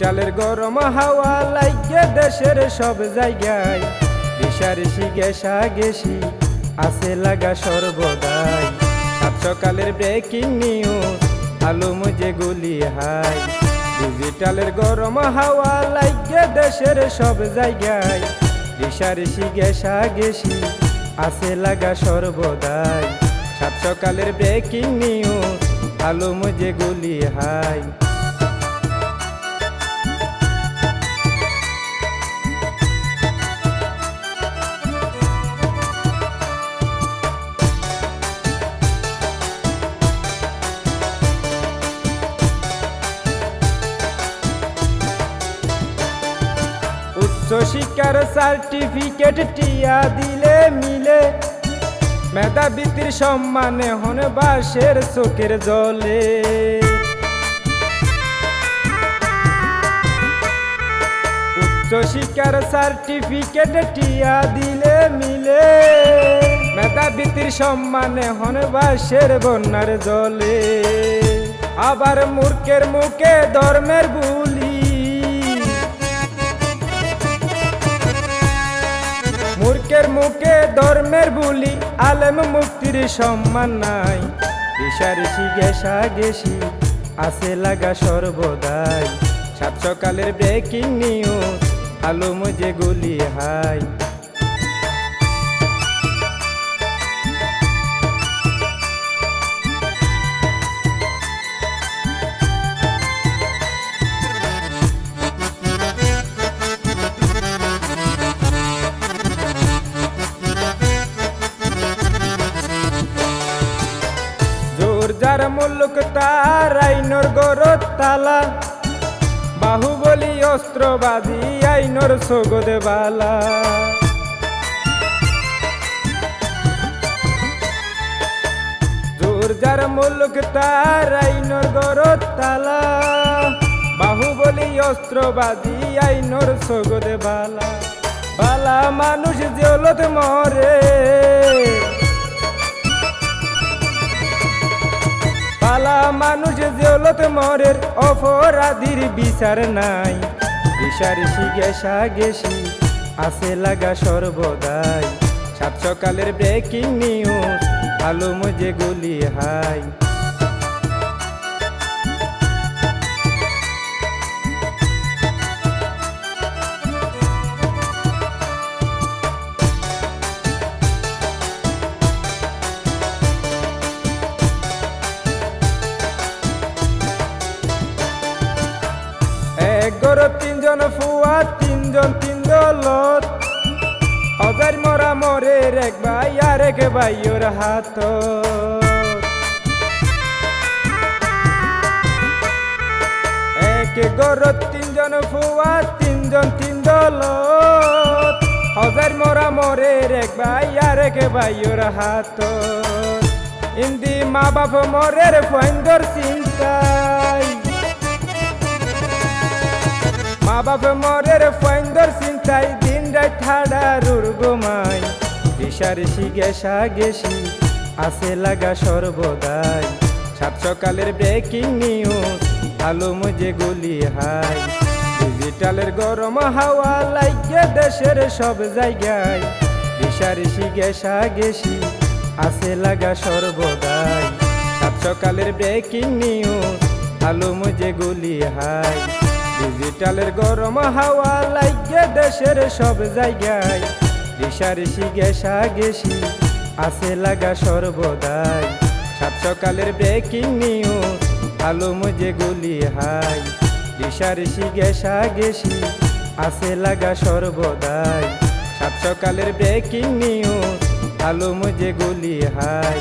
ডিজিটালের গরম হাওয়া লাগে দেশের সব জায়গায়। রেশারেশি গেসা গেছি আছে লাগা সর্বদাই। সাত সকালের ব্রেকিং নিউজ আলো মজে গুলি হাই ডিজিটালের গরম হাওয়া লাগে দেশের সব জায়গায়। রেশারেশি গেসা গেছি আছে লাগা সর্বদাই। সাত সকালের ব্রেকিং নিউজ আলো মজে গুলি হাই শিক্ষার সার্টিফিকেট টিয়া দিলে মিলে। মেধাবৃত্তির সম্মানে হন বাসের চোখের জলে। উচ্চ শিক্ষার সার্টিফিকেট টিয়া দিলে মিলে। মেধাবৃত্তির সম্মানে হন বাসের বন্যার জলে। আবার মূর্খের মুখে ধর্মের বুলি মুখে ধর্মের বুলি, আলেম মুক্তির সম্মান নাই। ঋষারিষি গেসা গেছি আছে লাগা সর্বদাই। সাত সকালের ব্রেকিং নিউজ আলো যে গুলি হাই যার মুলুক তার আইনর গরত তালা বাহুবলি অস্ত্রবাদী আইনর সগদ বালা। জোর যার মুলুক তার আইনর গরত তালা বাহুবলি অস্ত্রবাদী আইনর সগদ বালা। বালা মানুষ জেলত মরে। পালা মানুষ জলত মরের অপরাধীর বিচার নাই। ঋষারিষি গেসা গেছি আছে লাগা সর্বদাই। সাত সকালের ব্রেকিং নিউজ ভালো মজে গুলি হাই। গরো তিনজন ফুয়া, তিনজন তিন দলত হাজার মরা মরের এক ভাই আর এক ভাইয়ের হাত। এক গরো, তিনজন ফুয়া, তিনজন তিন দলত হাজার মরা মরের এক ভাই আর এক ভাইয়ের হাত। ইন্দি মা বাপ মরের ফাইন্দর চিন্তায়। বাপ মরের ফাইন্দর চিন্তাই দিন রাত ঠাডা রুর গোমাই ঋষারিষি গেসা গেছি আছে লাগা সর্বদাই। সাত সকালের ব্রেকিং নিউজ আলো মজে গুলি হাই। ডিজিটালের গরম হাওয়া লাগে দেশের সব জায়গায়। ঋষারিষি গেসা গেছি আছে লাগা সর্বদাই। সাত সকালের ব্রেকিং নিউজ আলো মজে গুলি হাই। ডিজিটালের গরম হাওয়া লাগে দেশের সব জায়গায়। ঋষারিষি গেসা গেছি আছে লাগা সর্বদাই। সাত সকালের ব্রেকিং নিউজ আলো মজে গুলি হাই। ঋষারিষি গেসা গেছি আছে লাগা সর্বদাই। সাত সকালের ব্রেকিং নিউজ আলো মজে গুলি হাই।